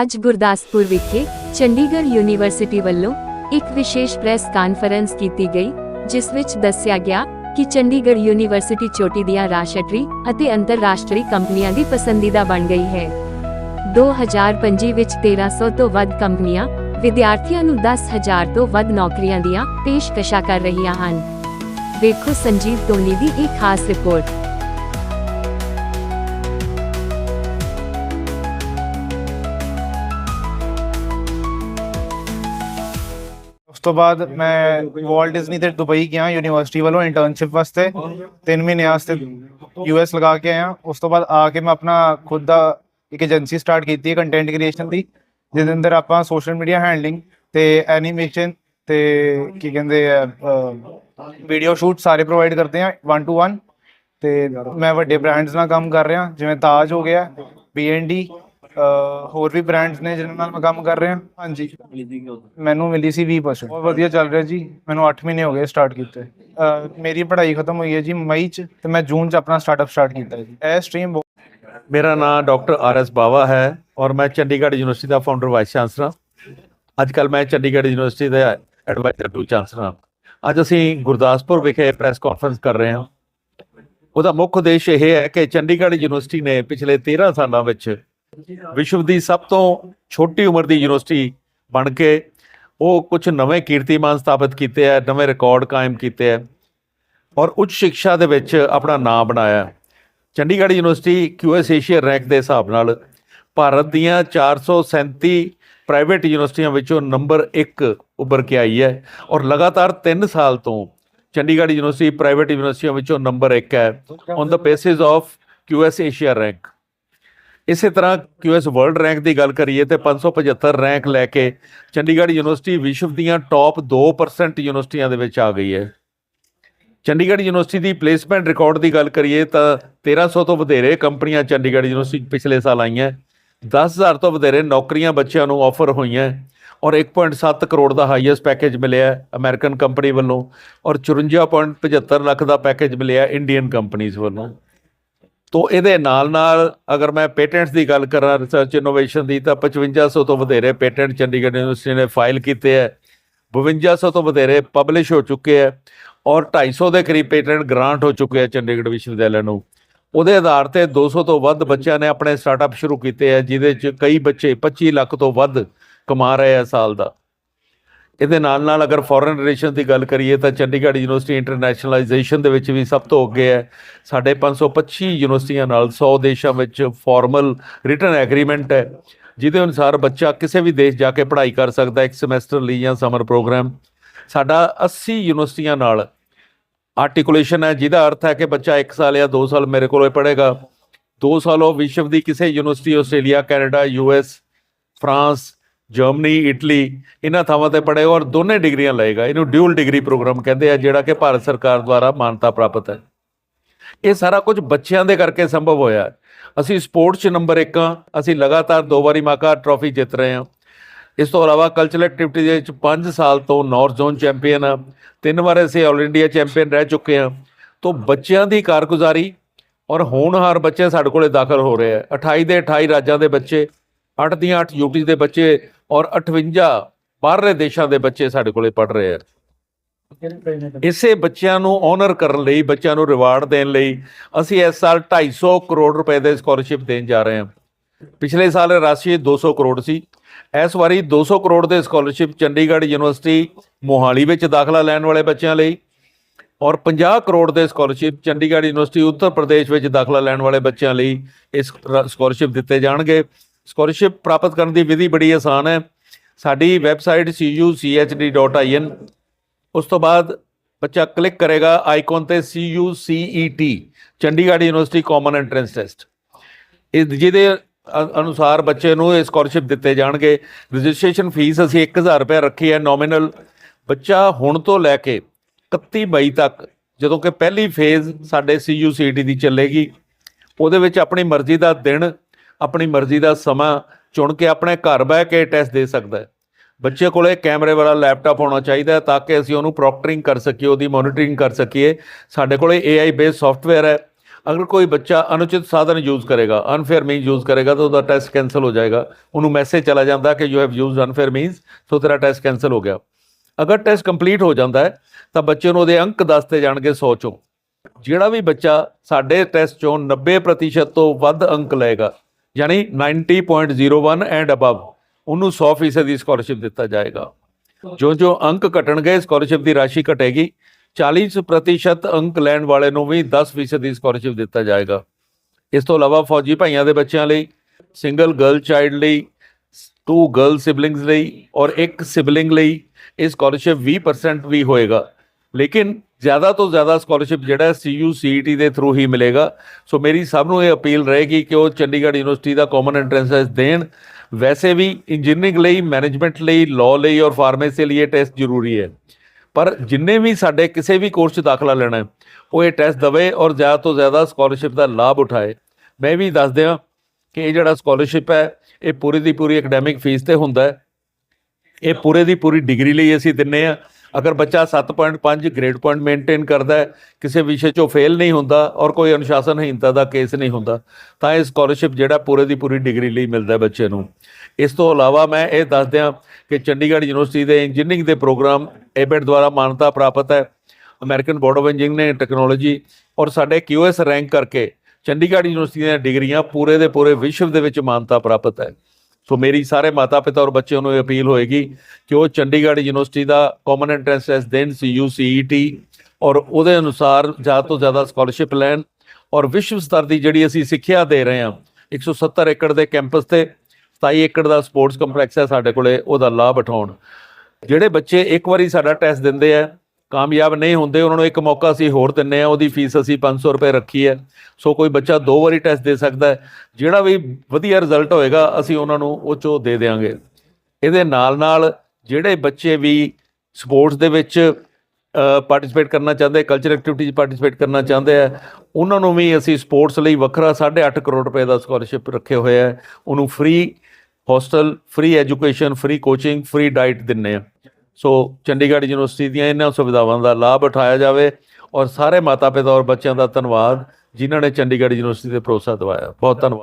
ਅੱਜ ਗੁਰਦਾਸਪੁਰ ਵਿਖੇ ਚੰਡੀਗੜ੍ਹ ਯੂਨੀਵਰਸਿਟੀ ਵੱਲੋਂ ਇੱਕ ਵਿਸ਼ੇਸ਼ ਪ੍ਰੈਸ ਕਾਨਫਰੰਸ ਕੀਤੀ ਗਈ, ਜਿਸ ਵਿੱਚ ਦੱਸਿਆ ਗਿਆ ਕਿ ਚੰਡੀਗੜ੍ਹ ਯੂਨੀਵਰਸਿਟੀ ਚੋਟੀ ਦੀਆਂ ਰਾਸ਼ਟਰੀ ਅਤੇ ਅੰਤਰਰਾਸ਼ਟਰੀ ਕੰਪਨੀਆਂ ਦੀ ਪਸੰਦੀਦਾ ਬਣ ਗਈ ਹੈ। 2025 ਵਿੱਚ 1300 ਤੋਂ ਵੱਧ ਕੰਪਨੀਆਂ ਵਿਦਿਆਰਥੀਆਂ ਨੂੰ 10000 ਤੋਂ ਵੱਧ ਨੌਕਰੀਆਂ ਦੀਆਂ ਪੇਸ਼ਕਸ਼ਾਂ ਕਰ ਰਹੀਆਂ ਹਨ। ਵੇਖੋ ਸੰਜੀਵ ਟੋਨੀ ਦੀ ਇੱਕ ਖਾਸ ਰਿਪੋਰਟ। ਤੋਂ ਬਾਅਦ ਮੈਂ ਵਾਲਟ ਡਿਜ਼ਨੀ ਤੇ ਦੁਬਈ ਗਿਆ ਯੂਨੀਵਰਸਿਟੀ ਵੱਲੋਂ ਇੰਟਰਨਸ਼ਿਪ ਵਾਸਤੇ। 3 ਮਹੀਨੇ ਵਾਸਤੇ ਯੂਐਸ ਲਗਾ ਕੇ ਆਇਆ। ਉਸ ਤੋਂ ਬਾਅਦ ਆ ਕੇ ਮੈਂ ਆਪਣਾ ਖੁਦ ਦਾ ਇੱਕ ਏਜੰਸੀ ਸਟਾਰਟ ਕੀਤੀ ਹੈ ਕੰਟੈਂਟ ਕ੍ਰੀਏਸ਼ਨ ਦੀ, ਜਿਹਦੇ ਅੰਦਰ ਆਪਾਂ ਸੋਸ਼ਲ ਮੀਡੀਆ ਹੈਂਡਲਿੰਗ ਤੇ ਐਨੀਮੇਸ਼ਨ ਤੇ ਕੀ ਕਹਿੰਦੇ ਆ ਵੀਡੀਓ ਸ਼ੂਟ ਸਾਰੇ ਪ੍ਰੋਵਾਈਡ ਕਰਦੇ ਆ 1 ਟੂ 1 ਤੇ ਮੈਂ ਵੱਡੇ ਬ੍ਰਾਂਡਸ ਨਾਲ ਕੰਮ ਕਰ ਰਿਹਾ, ਜਿਵੇਂ ਤਾਜ ਹੋ ਗਿਆ ਬੀਐਨਡੀ ਹੋਰ ਵੀ ਬ੍ਰਾਂਡਸ ਨੇ ਜਿਨ੍ਹਾਂ ਨਾਲ ਮੈਂ ਕੰਮ ਕਰ ਰਿਹਾ। ਹਾਂਜੀ। ਮੈਨੂੰ ਮਿਲੀ ਸੀ 20% ਬਹੁਤ ਵਧੀਆ ਚੱਲ ਰਿਹਾ ਜੀ। ਮੈਨੂੰ 8 ਮਹੀਨੇ ਹੋ ਗਏ ਸਟਾਰਟ ਕੀਤੇ। ਅਹ, ਮੇਰੀ ਪੜ੍ਹਾਈ ਖਤਮ ਹੋਈ ਹੈ ਜੀ ਮਈ ਚ ਤੇ ਮੈਂ ਜੂਨ ਚ ਆਪਣਾ ਸਟਾਰਟਅਪ ਸਟਾਰਟ ਕੀਤਾ ਜੀ। ਇਹ ਸਟਰੀਮ ਮੇਰਾ ਨਾਮ ਡਾਕਟਰ ਆਰ ਐਸ ਬਾਵਾ ਹੈ ਔਰ ਮੈਂ ਚੰਡੀਗੜ੍ਹ ਯੂਨੀਵਰਸਿਟੀ ਦਾ ਫਾਊਂਡਰ ਵਾਈਸ ਚਾਂਸਲਰ ਹਾਂ। ਅੱਜ ਕੱਲ ਮੈਂ ਚੰਡੀਗੜ੍ਹ ਯੂਨੀਵਰਸਿਟੀ ਦਾ ਐਡਵਾਈਜ਼ਰ ਟੂ ਚਾਂਸਲਰ ਹਾਂ। ਅੱਜ ਅਸੀਂ ਗੁਰਦਾਸਪੁਰ ਵਿਖੇ ਪ੍ਰੈਸ ਕਾਨਫਰੰਸ ਕਰ ਰਹੇ ਹਾਂ। ਉਹਦਾ ਮੁੱਖ ਉਦੇਸ਼ ਇਹ ਹੈ ਕਿ ਚੰਡੀਗੜ੍ਹ ਯੂਨੀਵਰਸਿਟੀ ਨੇ ਪਿਛਲੇ 13 ਸਾਲਾਂ ਵਿੱਚ ਵਿਸ਼ਵ ਦੀ ਸਭ ਤੋਂ ਛੋਟੀ ਉਮਰ ਦੀ ਯੂਨੀਵਰਸਿਟੀ ਬਣ ਕੇ ਉਹ ਕੁਝ ਨਵੇਂ ਕੀਰਤੀਮਾਨ ਸਥਾਪਿਤ ਕੀਤੇ ਹੈ ਨਵੇਂ ਰਿਕਾਰਡ ਕਾਇਮ ਕੀਤੇ ਹੈ ਔਰ ਉੱਚ ਸਿੱਖਿਆ ਦੇ ਵਿੱਚ ਆਪਣਾ ਨਾਮ ਬਣਾਇਆ। Chandigarh university QS Asia rank ਦੇ ਹਿਸਾਬ ਨਾਲ ਭਾਰਤ ਦੀਆਂ 437 ਪ੍ਰਾਈਵੇਟ ਯੂਨੀਵਰਸਿਟੀਆਂ ਵਿੱਚੋਂ ਨੰਬਰ 1 ਉੱਭਰ ਕੇ ਆਈ ਹੈ ਔਰ ਲਗਾਤਾਰ 3 ਸਾਲ ਤੋਂ ਚੰਡੀਗੜ੍ਹ ਯੂਨੀਵਰਸਿਟੀ ਪ੍ਰਾਈਵੇਟ ਯੂਨੀਵਰਸਿਟੀਆਂ ਵਿੱਚੋਂ ਨੰਬਰ 1 ਹੈ। On the basis of QS Asia rank. ਇਸੇ ਤਰ੍ਹਾਂ ਕਿਊਐਸ ਵਰਲਡ ਰੈਂਕ ਦੀ ਗੱਲ ਕਰੀਏ ਤੇ 575 ਰੈਂਕ ਲੈ ਕੇ ਚੰਡੀਗੜ੍ਹ ਯੂਨੀਵਰਸਿਟੀ ਵਿਸ਼ਵ ਦੀਆਂ ਟੌਪ 2% ਯੂਨੀਵਰਸਿਟੀਆਂ ਦੇ ਵਿੱਚ ਆ ਗਈ ਹੈ। ਚੰਡੀਗੜ੍ਹ ਯੂਨੀਵਰਸਿਟੀ ਦੀ ਪਲੇਸਮੈਂਟ ਰਿਕਾਰਡ ਦੀ ਗੱਲ ਕਰੀਏ ਤਾਂ 1300 ਤੋਂ ਵਧੇਰੇ ਕੰਪਨੀਆਂ ਚੰਡੀਗੜ੍ਹ ਯੂਨੀਵਰਸਿਟੀ ਪਿਛਲੇ ਸਾਲ ਆਈਆਂ 10000 ਤੋਂ ਵਧੇਰੇ ਨੌਕਰੀਆਂ ਬੱਚਿਆਂ ਨੂੰ ਆਫਰ ਹੋਈਆਂ ਔਰ 1.7 ਕਰੋੜ ਦਾ ਹਾਈਐਸਟ ਪੈਕੇਜ ਮਿਲਿਆ ਅਮਰੀਕਨ ਕੰਪਨੀ ਵੱਲੋਂ ਔਰ 54.75 ਲੱਖ ਦਾ ਪੈਕੇਜ ਮਿਲਿਆ ਇੰਡੀਅਨ ਕੰਪਨੀਆਂ ਵੱਲੋਂ। ਤੋ ਇਹਦੇ ਨਾਲ ਨਾਲ ਅਗਰ ਮੈਂ ਪੇਟੈਂਟਸ ਦੀ ਗੱਲ ਕਰਾਂ ਰਿਸਰਚ ਇਨੋਵੇਸ਼ਨ ਦੀ, ਤਾਂ 5500 ਤੋਂ ਵਧੇਰੇ ਪੇਟੈਂਟ ਚੰਡੀਗੜ੍ਹ ਯੂਨੀਵਰਸਿਟੀ ਨੇ ਫਾਈਲ ਕੀਤੇ ਹੈ। 5200 ਤੋਂ ਵਧੇਰੇ ਪਬਲਿਸ਼ ਹੋ ਚੁੱਕੇ ਹੈ ਔਰ 250 ਦੇ ਕਰੀਬ ਪੇਟੈਂਟ ਗ੍ਰਾਂਟ ਹੋ ਚੁੱਕੇ ਹੈ ਚੰਡੀਗੜ੍ਹ ਵਿਸ਼ਵਵਿਦਿਆਲਿਆ ਨੂੰ। ਉਹਦੇ ਆਧਾਰ ਤੇ 200 ਤੋਂ ਵੱਧ ਬੱਚਿਆਂ ਨੇ ਆਪਣੇ ਸਟਾਰਟਅਪ ਸ਼ੁਰੂ ਕੀਤੇ ਹੈ, ਜਿਹਦੇ ਚ ਕਈ ਬੱਚੇ 25 ਲੱਖ ਤੋਂ ਵੱਧ ਕਮਾ ਰਹੇ ਆ ਸਾਲ ਦਾ। ਇਹਦੇ ਨਾਲ ਨਾਲ ਅਗਰ ਫੋਰਨ ਰਿਲੇਸ਼ਨ ਦੀ ਗੱਲ ਕਰੀਏ ਤਾਂ ਚੰਡੀਗੜ੍ਹ ਯੂਨੀਵਰਸਿਟੀ ਇੰਟਰਨੈਸ਼ਨਲਾਈਜੇਸ਼ਨ ਦੇ ਵਿੱਚ ਵੀ ਸਭ ਤੋਂ ਅੱਗੇ ਹੈ। ਸਾਡੇ 525 ਯੂਨੀਵਰਸਿਟੀਆਂ ਨਾਲ 100 ਦੇਸ਼ਾਂ ਵਿੱਚ ਫਾਰਮਲ ਰਿਟਨ ਐਗਰੀਮੈਂਟ ਹੈ। ਜਿਹਦੇ ਅਨੁਸਾਰ ਬੱਚਾ ਕਿਸੇ ਵੀ ਦੇਸ਼ ਜਾ ਕੇ ਪੜ੍ਹਾਈ ਕਰ ਸਕਦਾ ਇੱਕ ਸਮੈਸਟਰ ਲਈ ਜਾਂ ਸਮਰ ਪ੍ਰੋਗਰਾਮ ਸਾਡਾ 80 ਯੂਨੀਵਰਸਿਟੀਆਂ ਨਾਲ ਆਰਟੀਕੂਲੇਸ਼ਨ ਹੈ, ਜਿਹਦਾ ਅਰਥ ਹੈ ਕਿ ਬੱਚਾ 1 ਸਾਲ ਜਾਂ 2 ਸਾਲ ਮੇਰੇ ਕੋਲੋਂ ਪੜ੍ਹੇਗਾ। 2 ਸਾਲ ਉਹ ਵਿਸ਼ਵ ਦੀ ਕਿਸੇ university, Australia, Canada US France Germany, Italy, ਇਹਨਾਂ ਥਾਵਾਂ ਤੇ ਪੜ੍ਹੇ ਔਰ ਦੋਨੇ ਡਿਗਰੀਆਂ ਲਏਗਾ ਇਹਨੂੰ ਡਿਊਲ ਡਿਗਰੀ ਪ੍ਰੋਗਰਾਮ ਕਹਿੰਦੇ ਆ, ਜਿਹੜਾ ਕਿ ਭਾਰਤ ਸਰਕਾਰ ਦੁਆਰਾ ਮਾਨਤਾ ਪ੍ਰਾਪਤ ਹੈ। ਇਹ ਸਾਰਾ ਕੁਝ ਬੱਚਿਆਂ ਦੇ ਕਰਕੇ ਸੰਭਵ ਹੋਇਆ ਅਸੀਂ ਸਪੋਰਟਸ 'ਚ ਨੰਬਰ 1 ਹਾਂ। ਅਸੀਂ ਲਗਾਤਾਰ ਦੋ ਵਾਰੀ ਮਾਕਾ ਟਰਾਫੀ ਜਿੱਤ ਰਹੇ ਹਾਂ। ਇਸ ਤੋਂ ਇਲਾਵਾ ਕਲਚਰਲ ਐਕਟੀਵਿਟੀ ਦੇ ਵਿੱਚ 5 ਸਾਲ ਤੋਂ ਨਾਰਥ ਜ਼ੋਨ ਚੈਂਪੀਅਨ ਆ ਤਿੰਨ ਵਾਰ ਅਸੀਂ ਆਲ ਇੰਡੀਆ ਚੈਂਪੀਅਨ ਰਹਿ ਚੁੱਕੇ ਹਾਂ। ਤੋਂ ਬੱਚਿਆਂ ਦੀ ਕਾਰਗੁਜ਼ਾਰੀ ਔਰ ਹੋਣਹਾਰ ਬੱਚੇ ਸਾਡੇ ਕੋਲੇ ਦਾਖਲ ਹੋ ਰਹੇ ਆ 28 ਦੇ 28 ਰਾਜਾਂ ਦੇ ਬੱਚੇ 8 ਦੀਆਂ 8 ਯੂਟੀ ਦੇ ਬੱਚੇ ਔਰ 58 ਬਾਹਰਲੇ ਦੇਸ਼ਾਂ ਦੇ ਬੱਚੇ ਸਾਡੇ ਕੋਲੇ ਪੜ ਰਹੇ ਆ। ਇਸੇ ਬੱਚਿਆਂ ਨੂੰ ਓਨਰ ਕਰਨ ਲਈ, ਬੱਚਿਆਂ ਨੂੰ ਰਿਵਾਰਡ ਦੇਣ ਲਈ ਅਸੀਂ ਇਸ ਸਾਲ 250 ਕਰੋੜ ਰੁਪਏ ਦੇ ਸਕਾਲਰਸ਼ਿਪ ਦੇਣ ਜਾ ਰਹੇ ਹਾਂ। ਪਿਛਲੇ ਸਾਲ ਰਾਸ਼ੀ 200 ਕਰੋੜ ਸੀ। ਇਸ ਵਾਰੀ 200 ਕਰੋੜ ਦੇ ਸਕਾਲਰਸ਼ਿਪ ਚੰਡੀਗੜ੍ਹ ਯੂਨੀਵਰਸਿਟੀ ਮੋਹਾਲੀ ਵਿੱਚ ਦਾਖਲਾ ਲੈਣ ਵਾਲੇ ਬੱਚਿਆਂ ਲਈ ਔਰ 50 ਕਰੋੜ ਦੇ ਸਕਾਲਰਸ਼ਿਪ ਚੰਡੀਗੜ੍ਹ ਯੂਨੀਵਰਸਿਟੀ ਉੱਤਰ ਪ੍ਰਦੇਸ਼ ਵਿੱਚ ਦਾਖਲਾ ਲੈਣ ਵਾਲੇ ਬੱਚਿਆਂ ਲਈ ਇਸ ਸਕਾਲਰਸ਼ਿਪ ਦਿੱਤੇ ਜਾਣਗੇ। ਸਕਾਲਰਸ਼ਿਪ ਪ੍ਰਾਪਤ ਕਰਨ ਦੀ ਵਿਧੀ ਬੜੀ ਆਸਾਨ ਹੈ। ਸਾਡੀ ਵੈਬਸਾਈਟ cuchd.in ਉਸ ਤੋਂ ਬਾਅਦ ਬੱਚਾ ਕਲਿੱਕ ਕਰੇਗਾ ਆਈਕਨ ਤੇ CUCET, Chandigarh university common entrance test ਇਹ ਜਿਹਦੇ ਅ- ਅਨੁਸਾਰ ਬੱਚੇ ਨੂੰ ਇਹ ਸਕਾਲਰਸ਼ਿਪ ਦਿੱਤੇ ਜਾਣਗੇ। ਰਜਿਸਟ੍ਰੇਸ਼ਨ ਫੀਸ ਅਸੀਂ 1000 ਰੁਪਏ ਰੱਖੀ ਹੈ ਨੋਮੀਨਲ ਬੱਚਾ ਹੁਣ ਤੋਂ ਲੈ ਕੇ 31 ਮਈ ਤੱਕ ਜਦੋਂ ਕਿ ਪਹਿਲੀ ਫੇਜ਼ ਸਾਡੇ CUCET ਦੀ ਚੱਲੇਗੀ। ਉਹਦੇ ਵਿੱਚ ਆਪਣੀ ਮਰਜ਼ੀ ਦਾ ਦਿਨ ਆਪਣੀ ਮਰਜ਼ੀ ਦਾ ਸਮਾਂ ਚੁਣ ਕੇ ਆਪਣੇ ਘਰ ਬਹਿ ਕੇ ਟੈਸਟ ਦੇ ਸਕਦਾ ਹੈ। ਬੱਚੇ ਕੋਲੇ ਕੈਮਰੇ ਵਾਲਾ ਲੈਪਟਾਪ ਹੋਣਾ ਚਾਹੀਦਾ ਤਾਂ ਕਿ ਅਸੀਂ ਉਹਨੂੰ ਪ੍ਰੋਕਟਰਿੰਗ ਕਰ ਸਕੀਏ, ਉਹਦੀ ਮੋਨੀਟਰਿੰਗ ਕਰ ਸਕੀਏ। ਸਾਡੇ ਕੋਲੇ AI ਬੇਸ ਸੌਫਟਵੇਅਰ ਹੈ। ਅਗਰ ਕੋਈ ਬੱਚਾ ਅਨੁਚਿਤ ਸਾਧਨ ਯੂਜ਼ ਕਰੇਗਾ ਅਨਫੇਅਰ ਮੀਨਸ ਯੂਜ਼ ਕਰੇਗਾ, ਤਾਂ ਉਹਦਾ ਟੈਸਟ ਕੈਨਸਲ ਹੋ ਜਾਏਗਾ। ਉਹਨੂੰ ਮੈਸੇਜ ਚਲਾ ਜਾਂਦਾ ਕਿ you have used unfair means so ਤੇਰਾ ਟੈਸਟ ਕੈਨਸਲ ਹੋ ਗਿਆ। ਅਗਰ ਟੈਸਟ ਕੰਪਲੀਟ ਹੋ ਜਾਂਦਾ ਹੈ, ਤਾਂ ਬੱਚੇ ਨੂੰ ਉਹਦੇ ਅੰਕ ਦੱਸਦੇ ਜਾਣਗੇ 100 ਚੋਂ। ਜਿਹੜਾ ਵੀ ਬੱਚਾ ਸਾਡੇ ਟੈਸਟ ਚੋਂ 90% ਤੋਂ ਵੱਧ ਅੰਕ ਲਏਗਾ ਯਾਨੀ 90.01 ਐਂਡ ਅਬਵ ਉਹਨੂੰ 100% ਦੀ ਸਕਾਲਰਸ਼ਿਪ ਦਿੱਤਾ ਜਾਏਗਾ। ਜੋ ਜੋ ਅੰਕ ਘਟਣਗੇ ਸਕਾਲਰਸ਼ਿਪ ਦੀ ਰਾਸ਼ੀ ਘਟੇਗੀ। 40% ਅੰਕ ਲੈਣ ਵਾਲੇ ਨੂੰ ਵੀ 10% ਦੀ ਸਕਾਲਰਸ਼ਿਪ ਦਿੱਤਾ ਜਾਏਗਾ। ਇਸ ਤੋਂ ਇਲਾਵਾ ਫੌਜੀ ਭਾਈਆਂ ਦੇ ਬੱਚਿਆਂ ਲਈ ਸਿੰਗਲ ਗਰਲ ਚਾਈਲਡ ਲਈ ਟੂ ਗਰਲ ਸਿਬਲਿੰਗਸ ਲਈ ਔਰ ਇੱਕ ਸਿਬਲਿੰਗ ਲਈ ਇਹ ਸਕਾਲਰਸ਼ਿਪ 20% ਵੀ ਹੋਏਗਾ। ਲੇਕਿਨ ਜ਼ਿਆਦਾ ਤੋਂ ਜ਼ਿਆਦਾ ਸਕਾਲਰਸ਼ਿਪ ਜਿਹੜਾ ਹੈ ਸੀਯੂ ਸੀਈਟੀ ਦੇ ਥਰੂ ਹੀ ਮਿਲੇਗਾ। ਸੋ ਮੇਰੀ ਸਭ ਨੂੰ ਇਹ ਅਪੀਲ ਰਹੇਗੀ ਕਿ ਉਹ ਚੰਡੀਗੜ੍ਹ ਯੂਨੀਵਰਸਿਟੀ ਦਾ ਕਾਮਨ ਐਂਟਰੈਂਸ ਟੈਸਟ ਦੇਣ। ਵੈਸੇ ਵੀ ਇੰਜੀਨੀਅਰਿੰਗ ਲਈ ਮੈਨੇਜਮੈਂਟ ਲਈ ਲਾਅ ਲਈ ਔਰ ਫਾਰਮੇਸੀ ਲਈ ਇਹ ਟੈਸਟ ਜ਼ਰੂਰੀ ਹੈ। ਪਰ ਜਿੰਨੇ ਵੀ ਸਾਡੇ ਕਿਸੇ ਵੀ ਕੋਰਸ 'ਚ ਦਾਖਲਾ ਲੈਣਾ ਹੈ, ਉਹ ਇਹ ਟੈਸਟ ਦਵੇ ਔਰ ਜ਼ਿਆਦਾ ਤੋਂ ਜ਼ਿਆਦਾ ਸਕਾਲਰਸ਼ਿਪ ਦਾ ਲਾਭ ਉਠਾਏ। ਮੈਂ ਵੀ ਦੱਸ ਦਿਆਂ ਕਿ ਇਹ ਜਿਹੜਾ ਸਕਾਲਰਸ਼ਿਪ ਹੈ, ਇਹ ਪੂਰੀ ਦੀ ਪੂਰੀ ਐਕੈਡੈਮਿਕ ਫੀਸ ਤੇ ਹੁੰਦਾ ਹੈ। ਇਹ ਪੂਰੇ ਦੀ ਪੂਰੀ ਡਿਗਰੀ ਲਈ ਅਸੀਂ ਦਿੰਨੇ ਆ ਅਗਰ ਬੱਚਾ 7.5 ਗ੍ਰੇਡ ਪੁਆਇੰਟ ਮੇਨਟੇਨ ਕਰਦਾ ਹੈ, ਕਿਸੇ ਵਿਸ਼ੇ 'ਚੋਂ ਫੇਲ ਨਹੀਂ ਹੁੰਦਾ ਔਰ ਕੋਈ ਅਨੁਸ਼ਾਸਨਹੀਨਤਾ ਦਾ ਕੇਸ ਨਹੀਂ ਹੁੰਦਾ, ਤਾਂ ਇਹ ਸਕਾਲਰਸ਼ਿਪ ਜਿਹੜਾ ਪੂਰੇ ਦੀ ਪੂਰੀ ਡਿਗਰੀ ਲਈ ਮਿਲਦਾ ਬੱਚੇ ਨੂੰ। ਇਸ ਤੋਂ ਇਲਾਵਾ ਮੈਂ ਇਹ ਦੱਸ ਦਿਆਂ ਕਿ ਚੰਡੀਗੜ੍ਹ ਯੂਨੀਵਰਸਿਟੀ ਦੇ ਇੰਜੀਨੀਅਰਿੰਗ ਦੇ ਪ੍ਰੋਗਰਾਮ ਏਬੈਟ ਦੁਆਰਾ ਮਾਨਤਾ ਪ੍ਰਾਪਤ ਹੈ। American board of engineering technology ਔਰ ਸਾਡੇ ਕਿਊਐਸ ਰੈਂਕ ਕਰਕੇ ਚੰਡੀਗੜ੍ਹ ਯੂਨੀਵਰਸਿਟੀ ਦੀਆਂ ਡਿਗਰੀਆਂ ਪੂਰੇ ਦੇ ਪੂਰੇ ਵਿਸ਼ਵ ਦੇ ਵਿੱਚ ਮਾਨਤਾ ਪ੍ਰਾਪਤ ਹੈ। ਸੋ ਮੇਰੀ ਸਾਰੇ ਮਾਤਾ ਪਿਤਾ ਔਰ ਬੱਚਿਆਂ ਨੂੰ ਇਹ ਅਪੀਲ ਹੋਏਗੀ ਕਿ ਉਹ ਚੰਡੀਗੜ੍ਹ ਯੂਨੀਵਰਸਿਟੀ ਦਾ ਕਾਮਨ ਐਂਟਰੈਂਸ ਟੈਸਟ ਦੇਣ ਸੀਯੂ ਸੀਈਟੀ ਔਰ ਉਹਦੇ ਅਨੁਸਾਰ ਜ਼ਿਆਦਾ ਤੋਂ ਜ਼ਿਆਦਾ ਸਕਾਲਰਸ਼ਿਪ ਲੈਣ ਔਰ ਵਿਸ਼ਵ ਸਤਰ ਦੀ ਜਿਹੜੀ ਅਸੀਂ ਸਿੱਖਿਆ ਦੇ ਰਹੇ ਹਾਂ 170 ਏਕੜ ਦੇ ਕੈਂਪਸ ਤੇ 27 ਏਕੜ ਦਾ ਸਪੋਰਟਸ ਕੰਪਲੈਕਸ ਹੈ ਸਾਡੇ ਕੋਲੇ, ਉਹਦਾ ਲਾਭ ਉਠਾਉਣ। ਜਿਹੜੇ ਬੱਚੇ ਇੱਕ ਵਾਰੀ ਸਾਡਾ ਟੈਸਟ ਦਿੰਦੇ ਆ ਕਾਮਯਾਬ ਨਹੀਂ ਹੁੰਦੇ, ਉਹਨਾਂ ਨੂੰ ਇੱਕ ਮੌਕਾ ਅਸੀਂ ਹੋਰ ਦਿੰਨੇ ਆ ਉਹਦੀ ਫੀਸ ਅਸੀਂ 500 ਰੁਪਏ ਰੱਖੀ ਹੈ। ਸੋ ਕੋਈ ਬੱਚਾ ਦੋ ਵਾਰੀ ਟੈਸਟ ਦੇ ਸਕਦਾ ਹੈ, ਜਿਹੜਾ ਵੀ ਵਧੀਆ ਰਿਜ਼ਲਟ ਹੋਏਗਾ, ਅਸੀਂ ਉਹਨਾਂ ਨੂੰ ਉਹ ਚੋਂ ਦੇ ਦੇਵਾਂਗੇ ਇਹਦੇ ਨਾਲ ਨਾਲ ਜਿਹੜੇ ਬੱਚੇ ਵੀ ਸਪੋਰਟਸ ਦੇ ਵਿੱਚ ਪਾਰਟਿਸਿਪੇਟ ਕਰਨਾ ਚਾਹੁੰਦੇ ਕਲਚਰ ਐਕਟੀਵਿਟੀਜ਼ ਪਾਰਟਿਸਿਪੇਟ ਕਰਨਾ ਚਾਹੁੰਦੇ ਆ, ਉਹਨਾਂ ਨੂੰ ਵੀ ਅਸੀਂ ਸਪੋਰਟਸ ਲਈ ਵੱਖਰਾ 8.5 ਕਰੋੜ ਰੁਪਏ ਦਾ ਸਕਾਲਰਸ਼ਿਪ ਰੱਖੇ ਹੋਏ ਹੈ ਉਹਨੂੰ free hostel free education free coaching free diet ਦਿੰਨੇ ਆ। ਸੋ ਚੰਡੀਗੜ੍ਹ ਯੂਨੀਵਰਸਿਟੀ ਦੀਆਂ ਇਹਨਾਂ ਸੁਵਿਧਾਵਾਂ ਦਾ ਲਾਭ ਉਠਾਇਆ ਜਾਵੇ ਔਰ ਸਾਰੇ ਮਾਤਾ ਪਿਤਾ ਔਰ ਬੱਚਿਆਂ ਦਾ ਧੰਨਵਾਦ ਜਿਨ੍ਹਾਂ ਨੇ ਚੰਡੀਗੜ੍ਹ ਯੂਨੀਵਰਸਿਟੀ ਤੇ ਭਰੋਸਾ ਦਿਵਾਇਆ। ਬਹੁਤ ਧੰਨਵਾਦ।